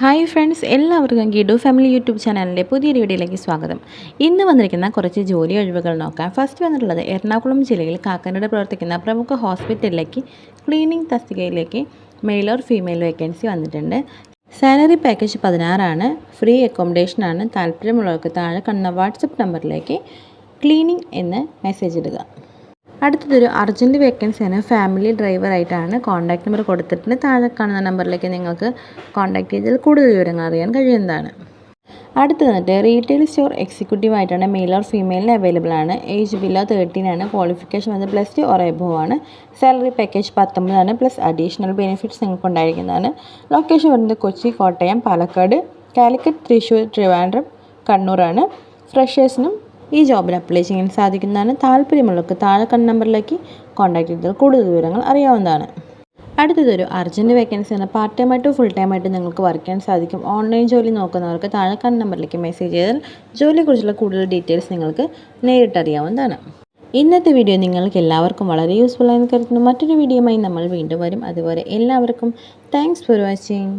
Hi friends എല്ലാവർക്കും ഗിഡു family YouTube ചാനലിന്റെ പുതിയൊരു വീഡിയോയിലേക്ക് സ്വാഗതം. ഇന്ന് വന്നിരിക്കുന്ന കുറച്ച് ജോലി ഒഴിവുകൾ നോക്കാം. ഫസ്റ്റ് വന്നിട്ടുള്ളത് എറണാകുളം ജില്ലയിൽ കാക്കനാട് പ്രവർത്തിക്കുന്ന പ്രമുഖ ഹോസ്പിറ്റലിലേക്ക് ക്ലീനിങ് തസ്തികയിലേക്ക് മെയിൽ ഓർ ഫീമെയിൽ വേക്കൻസി വന്നിട്ടുണ്ട്. സാലറി പാക്കേജ് പതിനാറാണ്. ഫ്രീ അക്കോമഡേഷനാണ് താല്പര്യമുള്ളവർക്ക് താഴെ കണ്ണ വാട്സപ്പ് നമ്പറിലേക്ക് ക്ലീനിങ് എന്ന് മെസ്സേജ് ഇടുക. അടുത്തതൊരു അർജന്റ് വേക്കൻസിയാണ് ഫാമിലി ഡ്രൈവറായിട്ടാണ് കോൺടാക്ട് നമ്പർ കൊടുത്തിട്ടുണ്ട്. താഴെ കാണുന്ന നമ്പറിലേക്ക് നിങ്ങൾക്ക് കോൺടാക്ട് ചെയ്താൽ കൂടുതൽ വിവരങ്ങൾ അറിയാൻ കഴിയുന്നതാണ് അടുത്ത് വന്നിട്ട് റീറ്റെയിൽ സ്റ്റോർ എക്സിക്യൂട്ടീവ് ആയിട്ടാണ് മെയിൽ ഓർ ഫീമെയിലിന് അവൈലബിൾ ആണ്. ഏജ് ബിലോ തേർട്ടീൻ ആണ്. ക്വാളിഫിക്കേഷൻ വന്നത് പ്ലസ് ടു ഓർ എബോ ആണ്. സാലറി പാക്കേജ് പത്തൊമ്പതാണ് പ്ലസ് അഡീഷണൽ ബെനിഫിറ്റ്സ് നിങ്ങൾക്ക് ഉണ്ടായിരിക്കുന്നതാണ്. ലൊക്കേഷൻ വരുന്നത് കൊച്ചി കോട്ടയം പാലക്കാട് കാലിക്കറ്റ് തൃശ്ശൂർ ട്രിവാൻഡ്രം കണ്ണൂരാണ് ഫ്രഷേഴ്സിനും ഈ ജോബിന് അപ്ലൈ ചെയ്യാൻ സാധിക്കുന്നതാണ്. താല്പര്യമുള്ളവർക്ക് താഴെ കണ്ട നമ്പറിലേക്ക് കോൺടാക്ട് ചെയ്താൽ കൂടുതൽ വിവരങ്ങൾ അറിയാവുന്നതാണ്. അടുത്തതൊരു അർജന്റ് വേക്കൻസി എന്ന പാർട്ട് ടൈം ആയിട്ട് ഫുൾ ടൈം ആയിട്ട് നിങ്ങൾക്ക് വർക്ക് ചെയ്യാൻ സാധിക്കും. ഓൺലൈൻ ജോലി നോക്കുന്നവർക്ക് താഴെ കണ്ട നമ്പറിലേക്ക് മെസ്സേജ് ചെയ്താൽ ജോലിയെക്കുറിച്ചുള്ള കൂടുതൽ ഡീറ്റെയിൽസ് നിങ്ങൾക്ക് നേരിട്ട് അറിയാവുന്നതാണ് ഇന്നത്തെ വീഡിയോ നിങ്ങൾക്ക് എല്ലാവർക്കും വളരെ യൂസ്ഫുൾ ആയെന്ന് കരുതുന്നു. മറ്റൊരു വീഡിയോയുമായി നമ്മൾ വീണ്ടും വരും. അതുപോലെ എല്ലാവർക്കും താങ്ക്സ് ഫോർ വാച്ചിങ്